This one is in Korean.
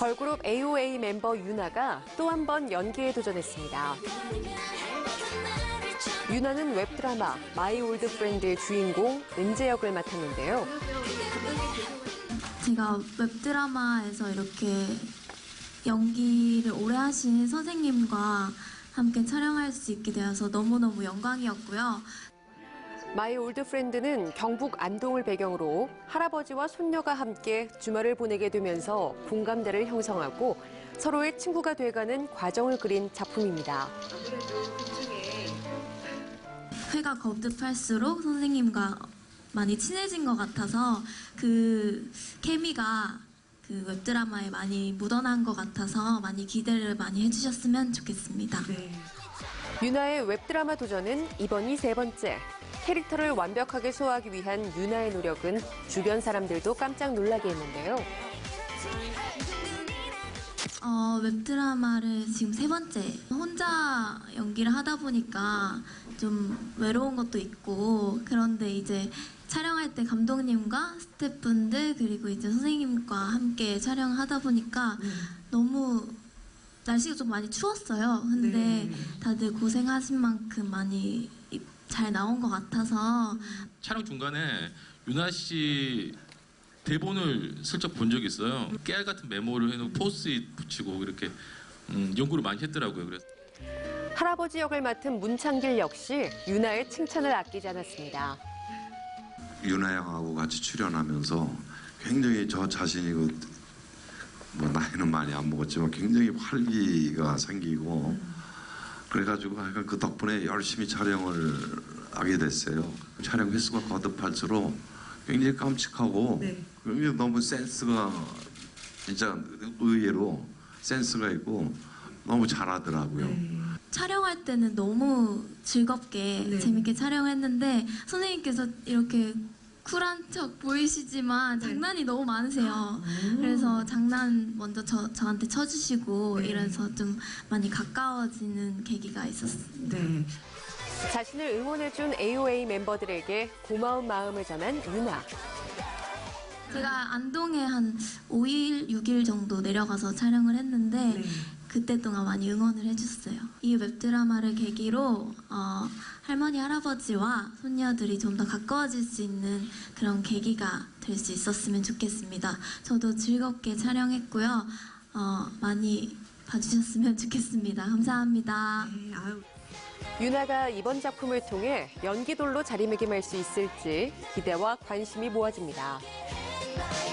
걸그룹 AOA 멤버 유나가 또 한 번 연기에 도전했습니다. 유나는 웹드라마 마이 올드 프렌드의 주인공 은재 역을 맡았는데요. 제가 웹드라마에서 이렇게 연기를 오래 하신 선생님과 함께 촬영할 수 있게 되어서 너무너무 영광이었고요. 마이 올드 프렌드는 경북 안동을 배경으로 할아버지와 손녀가 함께 주말을 보내게 되면서 공감대를 형성하고 서로의 친구가 돼가는 과정을 그린 작품입니다. 회가 거듭할수록 선생님과 많이 친해진 것 같아서 그 케미가 그 웹드라마에 많이 묻어난 것 같아서 많이 기대를 많이 해주셨으면 좋겠습니다. 유나의 웹드라마 도전은 이번이 세 번째. 캐릭터를 완벽하게 소화하기 위한 유나의 노력은 주변 사람들도 깜짝 놀라게 했는데요. 어, 웹드라마를 지금 세 번째 혼자 연기를 하다 보니까 좀 외로운 것도 있고 그런데 이제 촬영할 때 감독님과 스태프분들 그리고 이제 선생님과 함께 촬영하다 보니까 너무 날씨가 좀 많이 추웠어요. 근데 다들 고생하신 만큼 많이 잘 나온 것 같아서 촬영 중간에 유나 씨 대본을 슬쩍 본 적이 있어요. 깨알 같은 메모를 해놓고 포스잇 붙이고 이렇게 음, 연구를 많이 했더라고요. 그래서 할아버지 역을 맡은 문창길 역시 유나의 칭찬을 아끼지 않았습니다. 윤아 양하고 같이 출연하면서 굉장히 저 자신이 그, 뭐 나이는 많이 안 먹었지만 굉장히 활기가 생기고 그래가지고 하여간 그 덕분에 열심히 촬영을 하게 됐어요. 촬영 횟수가 거듭할수록 굉장히 깜찍하고 굉장히 너무 센스가 진짜 의외로 센스가 있고 너무 잘하더라고요. 촬영할 때는 너무 즐겁게 재밌게 촬영했는데 선생님께서 이렇게 쿨한 척 보이시지만 장난이 너무 많으세요. 그래서 장난 먼저 저, 저한테 쳐주시고 이래서 좀 많이 가까워지는 계기가 있었습니다. 네. 자신을 응원해준 AOA 멤버들에게 고마운 마음을 전한 유나. 제가 안동에 한 5일, 6일 정도 내려가서 촬영을 했는데 네. 그때 동안 많이 응원을 해줬어요. 이 웹드라마를 계기로 어, 할머니, 할아버지와 손녀들이 좀 더 가까워질 수 있는 그런 계기가 될 수 있었으면 좋겠습니다. 저도 즐겁게 촬영했고요. 어, 많이 봐주셨으면 좋겠습니다. 감사합니다. 네. 유나가 이번 작품을 통해 연기돌로 자리매김할 수 있을지 기대와 관심이 모아집니다. Bye.